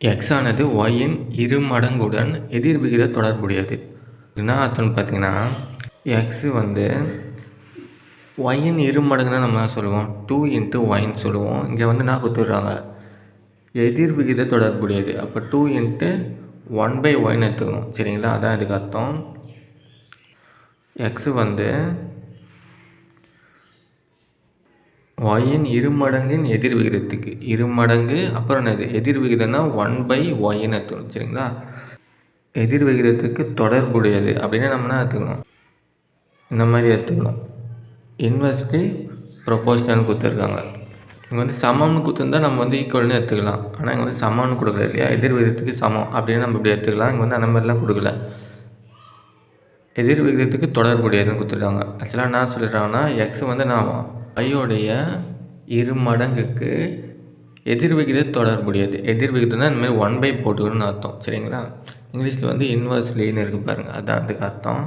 X ஆனது ஒய்யின் இரு மடங்குடன் எதிர்விகித தொடர்புடையது. என்ன அர்த்தம்னு பார்த்தீங்கன்னா எக்ஸு வந்து ஒயின் இரு மடங்குன்னு நம்ம சொல்லுவோம். டூ இன்ட்டு ஒய்ன்னு சொல்லுவோம். இங்கே வந்து நான் கொடுத்துட்றாங்க? எதிர்விகித தொடர்புடையது. அப்போ two into one by wine எடுத்துக்கணும். சரிங்களா? அதான் இதுக்கு அர்த்தம். எக்ஸு வந்து ஒயின் இருமடங்கின் எதிர் விகிதத்துக்கு. இரு மடங்கு அப்புறம் என்னது? எதிர் விகிதம்னா ஒன் பை ஒய்ன்னு எடுத்துக்கணும் சரிங்களா? எதிர் விகிதத்துக்கு தொடர்புடையது அப்படின்னு நம்ம எடுத்துக்கணும் இந்த மாதிரி எடுத்துக்கணும் இன்வெர்ஸ்லி ப்ரொபோஷனல் கொடுத்துருக்காங்க. இங்கே வந்து சமம்னு கொடுத்துருந்தா நம்ம வந்து ஈக்குவல்னு எடுத்துக்கலாம். ஆனால் இங்கே வந்து சமம்னு கொடுக்கல இல்லையா? எதிர் விகிதத்துக்கு சமம் அப்படின்னு நம்ம இப்படி எடுத்துக்கலாம். இங்கே வந்து அந்த மாதிரிலாம் கொடுக்கல. எதிர் விகிதத்துக்கு தொடர்புடையதுன்னு கொடுத்துருக்காங்க. ஆக்சுவலாக என்ன சொல்லிடுறாங்கன்னா எக்ஸ் வந்து நான் ஐயோடைய இரு மடங்குக்கு எதிர்விகித தொடர்புடையது. எதிர் விகிதம்னா இந்த மாதிரி ஒன் பை போட்டுக்கணும்னு அர்த்தம். சரிங்களா? இங்கிலீஷில் வந்து இன்வர்ஸ்லின்னு இருக்குது பாருங்கள் அதுதான் அதுக்கு அர்த்தம்.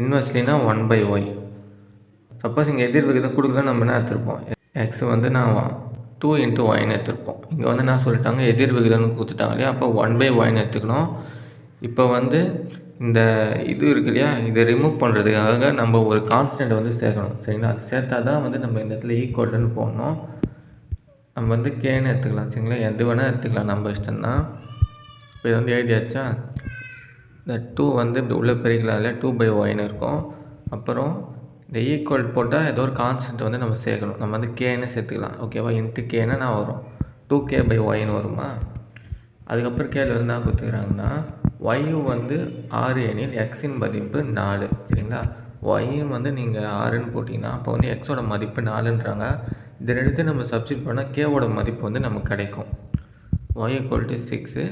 இன்வெர்ஸ்லினா ஒன் பை ஒய் சப்போஸ் இங்கே எதிர்விகிதம் விகிதம் நம்ம என்ன எடுத்துருப்போம்? எக்ஸ் வந்து நான் டூ இன்ட்டு ஒயின்னு எடுத்துருப்போம். இங்கே வந்து என்ன சொல்லிட்டாங்க? எதிர் விகிதம்னு கொடுத்துட்டாங்க இல்லையா? அப்போ ஒன் பை ஒயின்னு எடுத்துக்கணும். இப்போ வந்து இந்த இது இருக்கு இல்லையா? இதை ரிமூவ் பண்ணுறதுக்காக நம்ம ஒரு கான்ஸ்டன்ட் வந்து சேர்க்கணும். சரிங்களா? அது சேர்த்தா தான் வந்து நம்ம இந்த இடத்துல ஈக்குவல்னு போடணும். நம்ம வந்து கேன்னு எடுத்துக்கலாம். சரிங்களா? எது வேணால் எடுத்துக்கலாம். நம்ம இஷ்டம்தான். இப்போ இது வந்து எழுதியாச்சா? இந்த டூ வந்து இப்படி உள்ளே பிரிக்கலாம் இல்லையா டூ பை ஒயின்னு இருக்கும். அப்புறம் இந்த ஈக்குவல் போட்டால் ஏதோ ஒரு கான்ஸ்டன்ட் வந்து நம்ம சேர்க்கணும். நம்ம வந்து கேன்னு சேர்த்துக்கலாம். ஓகேவா இன்ட்டு கேன்னு நான் வரும். டூ கே பை ஒயின்னு வருமா? அதுக்கப்புறம் கேள்வி வந்து என்ன கொடுத்துக்கிறாங்கன்னா ஒய்யு வந்து ஆறு எனில் எக்ஸின் மதிப்பு நாலு சரிங்களா? ஒய்யும் வந்து நீங்கள் ஆறுன்னு போட்டிங்கன்னா அப்போ வந்து எக்ஸோட மதிப்பு நாலுன்றாங்க. இது எடுத்து நம்ம சப்ஸ்டியூட் பண்ணால் கேவோட மதிப்பு வந்து நமக்கு கிடைக்கும். Y equal to six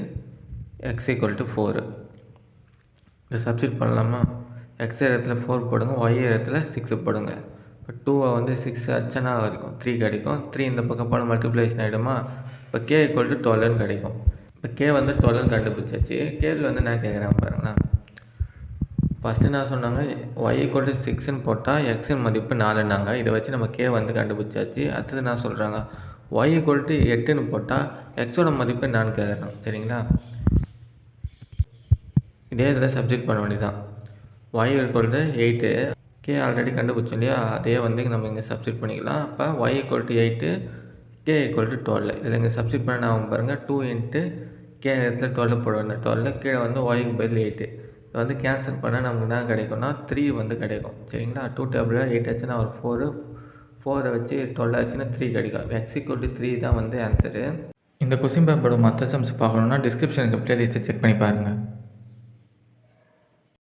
x equal to four இதை சப்ஸ்டியூட் பண்ணலாமா? எக்ஸ் இடத்துல ஃபோர் போடுங்க ஒய் இடத்துல சிக்ஸு போடுங்க. இப்போ டூவை வந்து சிக்ஸ் அச்சனா வரைக்கும் த்ரீ கிடைக்கும். த்ரீ இந்த பக்கம் போன மல்டிப்ளேஷன் ஆகிடுமா இப்போ கே ஈக்குவல் டு டுவெல்னு கிடைக்கும். இப்போ கே வந்து டுவெல்னு கண்டுபிடிச்சாச்சு. கேள்வி வந்து நான் கேட்குறேன் பாருங்களேன். ஃபஸ்ட்டு என்ன சொன்னாங்க? ஒய் ஈக்குவல் டு சிக்ஸ்னு போட்டால் எக்ஸின் மதிப்பு நாலுன்னாங்க. இதை வச்சு நம்ம கே வந்து கண்டுபிடிச்சாச்சு. அடுத்தது என்ன சொல்கிறாங்க ஒய் ஈக்குவல் டு எட்டுன்னு போட்டால் எக்ஸோட மதிப்பு நான் கேட்குறேன் சரிங்களா? இதே இதில் சப்ஜெக்ட் பண்ண வேண்டியதான் y equal to eight k already கண்டுபிடிச்சோம் இல்லையா? அதே வந்து நம்ம இங்கே சப்ஜெக்ட் பண்ணிக்கலாம். அப்போ y equal to eight k equal to twelve இதில் இங்கே சப்ஸ்டிட் பண்ண ஆகும் பாருங்கள் டூ இன்ட்டு கே இடத்துல டுவெல் போடுவேன் டுவெல் கீழே வந்து ஒய்க்கு பதில் எயிட்டு இது வந்து கேன்சல் பண்ணால் நமக்கு என்ன கிடைக்கும்னா த்ரீ வந்து கிடைக்கும். சரிங்களா? டூ டேபிளில் எயிட் ஆச்சுன்னா ஒரு ஃபோரு ஃபோரை வச்சு டுவெல் ஆச்சுன்னா த்ரீ கிடைக்கும். எக்ஸ் ஈக்குவல் டு த்ரீ தான் வந்து ஆன்சரு இந்த கொஸ்டின் பேப்பரோட மற்ற சம்ஸ் பார்க்கணுன்னா டிஸ்கிரிப்ஷனுக்கு ப்ளேலிஸ்ட்டை செக் பண்ணி பாருங்கள்